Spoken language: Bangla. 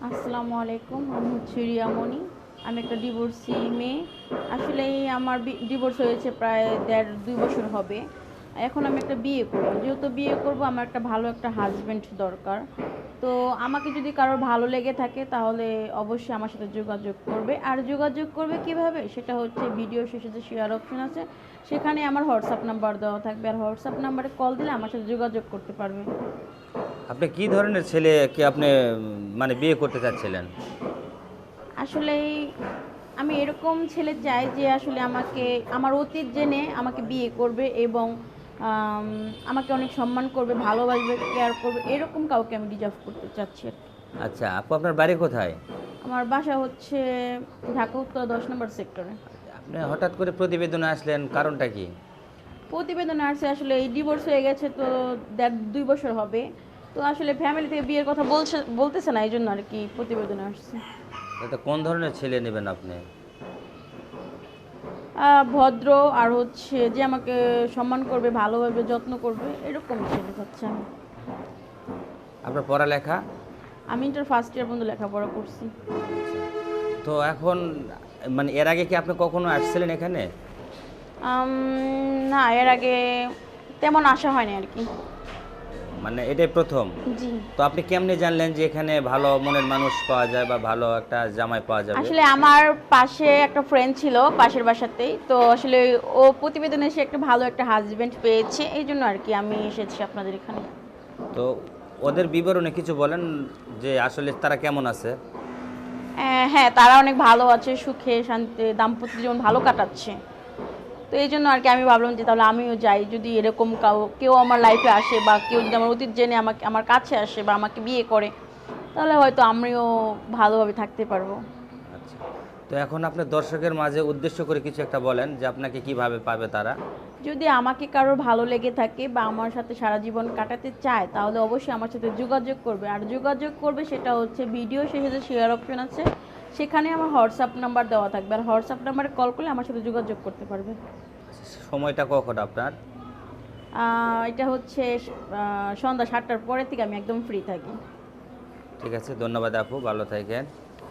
আসসালামু আলাইকুম, আমি হচ্ছে রিয়ামণি। আমি একটা ডিভোর্সি মেয়ে। আসলে আমার ডিভোর্স হয়েছে প্রায় দেড় দুই বছর হবে। এখন আমি একটা বিয়ে করব। যেহেতু বিয়ে করব আমার একটা ভালো একটা হাজব্যান্ড দরকার। তো আমাকে যদি কারোর ভালো লেগে থাকে তাহলে অবশ্যই আমার সাথে যোগাযোগ করবে। আর যোগাযোগ করবে কীভাবে? সেটা হচ্ছে ভিডিও শেষে যে শেয়ার অপশন আছে সেখানে আমার হোয়াটসঅ্যাপ নাম্বার দেওয়া থাকবে। আর হোয়াটসঅ্যাপ নাম্বারে কল দিলে আমার সাথে যোগাযোগ করতে পারবে। আপনি কি ধরনের ছেলে কি আপনি মানে বিয়ে করতে চাচ্ছিলেন? আসলে আমি এরকম ছেলে চাই যে আসলে আমাকে আমার অতীত জেনে আমাকে বিয়ে করবে এবং আমাকে অনেক সম্মান করবে ভালোবাসবে কেয়ার করবে এরকম কাউকে আমি ডিজার্ভ করতে চাচ্ছি আর কি। আচ্ছা আপু আপনার বাড়ি কোথায়? আমার বাসা হচ্ছে ঢাকা উত্তর দশ নম্বর সেক্টরে আপনি হঠাৎ করে প্রতিবেদনে আসলেন কারণটা কি? প্রতিবেদন আসছে আসলে এই ডিভোর্স হয়ে গেছে তো দেড় দুই বছর হবে। তো আসলে ফ্যামিলি থেকে বিয়ের কথা বলছে বলতেছে না এই জন্য আর কি প্রতিবেদন আসছে। এটা কোন ধরনের ছেলে নেবেন আপনি? ভদ্র আর হচ্ছে যে আমাকে সম্মান করবে ভালোভাবে যত্ন করবে এরকম ছেলে চাচ্ছি আমি। আপনার পড়ালেখা? আমি ইন্টার ফার্স্ট ইয়ার পর্যন্ত লেখাপড়া করছি। তো এখন মানে এর আগে কি আপনি কখনো আসছিলেন এখানে? না এর আগে তেমন আশা হয়নি আর কি। মানে এটাই প্রথম। জি। তো আপনি কেমনে জানলেন যে এখানে ভালো মনের মানুষ পাওয়া যায় বা ভালো একটা জামাই পাওয়া যাবে? আসলে আমার পাশে একটা ফ্রেন্ড ছিল পাশের বাসাতেই। তো আসলে ও প্রতিবেদনে এসে একটা ভালো একটা হাজবেন্ড পেয়েছে এই জন্য আর কি আমি এসেছি আপনাদের এখানে। তো ওদের বিবরণে কিছু বলেন যে আসলে তারা কেমন আছে? আহ, হ্যাঁ তারা অনেক ভালো আছে সুখে শান্তি দাম্পত্য জীবন ভালো কাটাচ্ছে। তো এই জন্য আর কি আমি ভাবলাম যে তাহলে আমিও যাই যদি এরকম কাউ কেউ আমার লাইফে আসে বা কেউ যদি আমার অতীত জেনে আমাকে আমার কাছে আসে বা আমাকে বিয়ে করে তাহলে হয়তো আমিও ভালোভাবে থাকতে পারব। আচ্ছা। তো এখন আপনার দর্শকের মাঝে উদ্দেশ্য করে কিছু একটা বলেন যে আপনাকে কীভাবে পাবে তারা? যদি আমাকে কারোর ভালো লেগে থাকে বা আমার সাথে সারা জীবন কাটাতে চায় তাহলে অবশ্যই আমার সাথে যোগাযোগ করবে। আর যোগাযোগ করবে সেটা হচ্ছে ভিডিও শেষে যে শেয়ার অপশন আছে। সেখানে আমার হোয়াটসঅ্যাপ নাম্বার দেওয়া থাকবে। আর হোয়াটসঅ্যাপ নাম্বারে কল করলে আমার সাথে যোগাযোগ করতে পারবে। সময়টা কখন আপনার? এটা হচ্ছে সন্ধ্যা সাতটার পরের থেকে আমি একদম ফ্রি থাকি। ঠিক আছে ধন্যবাদ আপু ভালো থাকেন।